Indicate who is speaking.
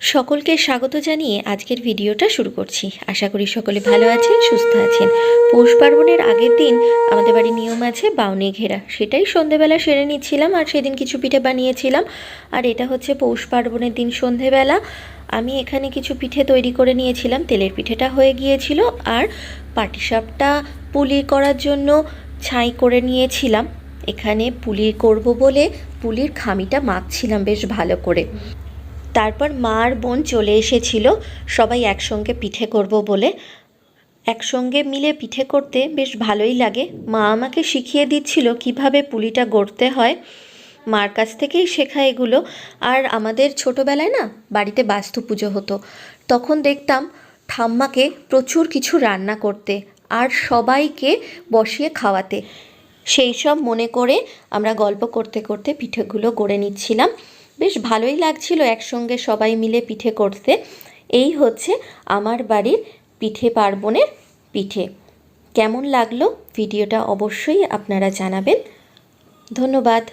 Speaker 1: সকলকে স্বাগত জানিয়ে আজকের ভিডিওটা শুরু করছি। আশা করি সকলে ভালো আছেন, সুস্থ আছেন। পৌষ পার্বণের আগের দিন আমাদের বাড়ির নিয়ম আছে, বাউনি ঘেরা। সেটাই সন্ধেবেলা সেরে নিচ্ছিলাম আর সেদিন কিছু পিঠে বানিয়েছিলাম। আর এটা হচ্ছে পৌষ পার্বণের দিন সন্ধেবেলা। আমি এখানে কিছু পিঠে তৈরি করে নিয়েছিলাম। তেলের পিঠেটা হয়ে গিয়েছিল আর পাটিসাপটা পুলি করার জন্য ছাই করে নিয়েছিলাম। এখানে পুলি করব বলে পুলির খামিটা মাখছিলাম বেশ ভালো করে। তারপর মা আর বোন চলে এসেছিল। সবাই একসঙ্গে পিঠে করব বলে। একসঙ্গে মিলে পিঠে করতে বেশ ভালোই লাগে। মা আমাকে শিখিয়ে দিচ্ছিল কীভাবে পুলিটা গড়তে হয়। মার কাছ থেকেই শেখা এগুলো। আর আমাদের ছোটোবেলায় না বাড়িতে বাস্তু পুজো হতো। তখন দেখতাম ঠাম্মাকে প্রচুর কিছু রান্না করতে আর সবাইকে বসিয়ে খাওয়াতে। সেই সব মনে করে আমরা গল্প করতে করতে পিঠেগুলো গড়ে নিচ্ছিলাম। বেশ ভালোই লাগছিল একসঙ্গে সবাই মিলে পিঠে করতে। এই হচ্ছে আমার বাড়ির পিঠে পার্বণের পিঠে। কেমন লাগল? ভিডিওটা অবশ্যই আপনারা জানাবেন। ধন্যবাদ।